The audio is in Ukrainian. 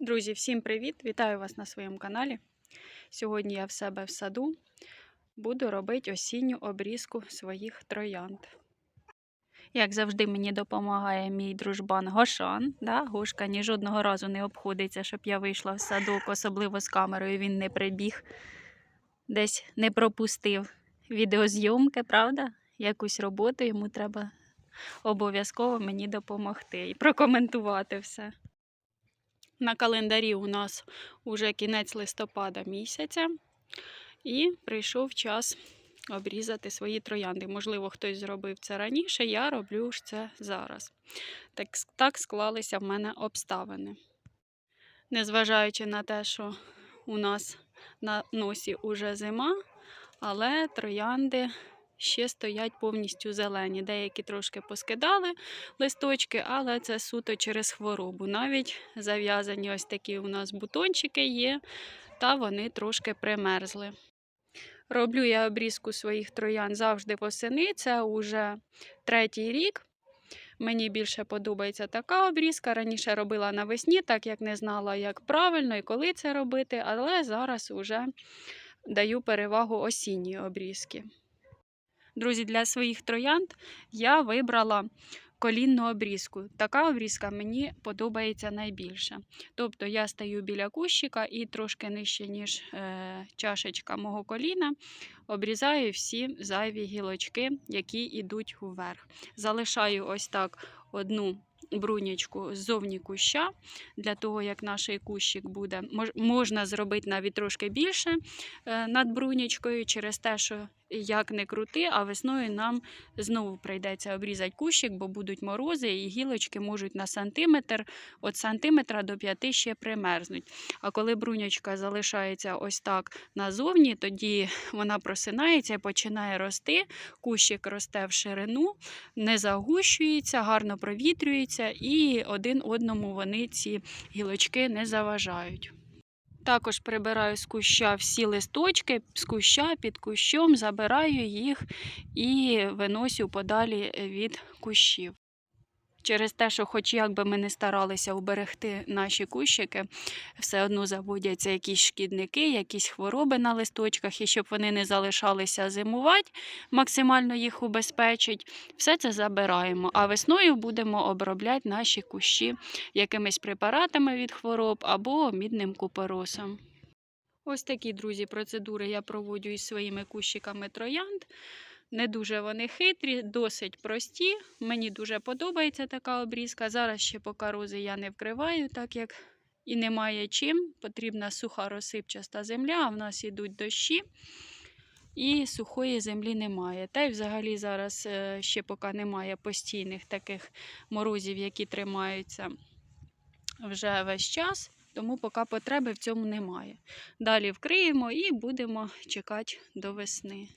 Друзі, всім привіт! Вітаю вас на своєму каналі. Сьогодні я в себе в саду буду робити осінню обрізку своїх троянд. Як завжди, мені допомагає мій дружбан Гошан. Да? Гошка ні жодного разу не обходиться, щоб я вийшла в садок, особливо з камерою. Він не прибіг, десь не пропустив відеозйомки, правда? Якусь роботу йому треба обов'язково мені допомогти і прокоментувати все. На календарі у нас уже кінець листопада місяця, і прийшов час обрізати свої троянди. Можливо, хтось зробив це раніше, я роблю ж це зараз. Так, так склалися в мене обставини. Незважаючи на те, що у нас на носі уже зима, але троянди ще стоять повністю зелені. Деякі трошки поскидали листочки, але це суто через хворобу. Навіть зав'язані ось такі у нас бутончики є, та вони трошки примерзли. Роблю я обрізку своїх троян завжди восени. Це вже третій рік. Мені більше подобається така обрізка. Раніше робила навесні, так як не знала, як правильно і коли це робити, але зараз вже даю перевагу осінньої обрізки. Друзі, для своїх троянд я вибрала колінну обрізку. Така обрізка мені подобається найбільше. Тобто я стою біля кущика і трошки нижче, ніж е, чашечка мого коліна, обрізаю всі зайві гілочки, які йдуть вверх. Залишаю ось так одну брунячку ззовні куща, для того, як наш кущик буде. Можна зробити навіть трошки більше е, над брунячкою, через те, що як не крути, а весною нам знову прийдеться обрізати кущик, бо будуть морози, і гілочки можуть на сантиметр, від сантиметра до 5 ще примерзнуть. А коли брунячка залишається ось так назовні, тоді вона просинається і починає рости. Кущик росте в ширину, не загущується, гарно провітрюється, і один одному вони ці гілочки не заважають. Також прибираю з куща всі листочки, з куща під кущом, забираю їх і виносю подалі від кущів. Через те, що, хоч як би ми не старалися уберегти наші кущики, все одно заводяться якісь шкідники, якісь хвороби на листочках, і щоб вони не залишалися зимувати, максимально їх убезпечить, все це забираємо. А весною будемо обробляти наші кущі якимись препаратами від хвороб або мідним купоросом. Ось такі, друзі, процедури я проводжу із своїми кущиками троянд. Не дуже вони хитрі, досить прості. Мені дуже подобається така обрізка. Зараз ще поки рози я не вкриваю, так як і немає чим. Потрібна суха розсипчаста земля, а в нас ідуть дощі. І сухої землі немає. Та й взагалі зараз е, ще поки немає постійних таких морозів, які тримаються вже весь час, тому поки потреби в цьому немає. Далі вкриємо і будемо чекати до весни.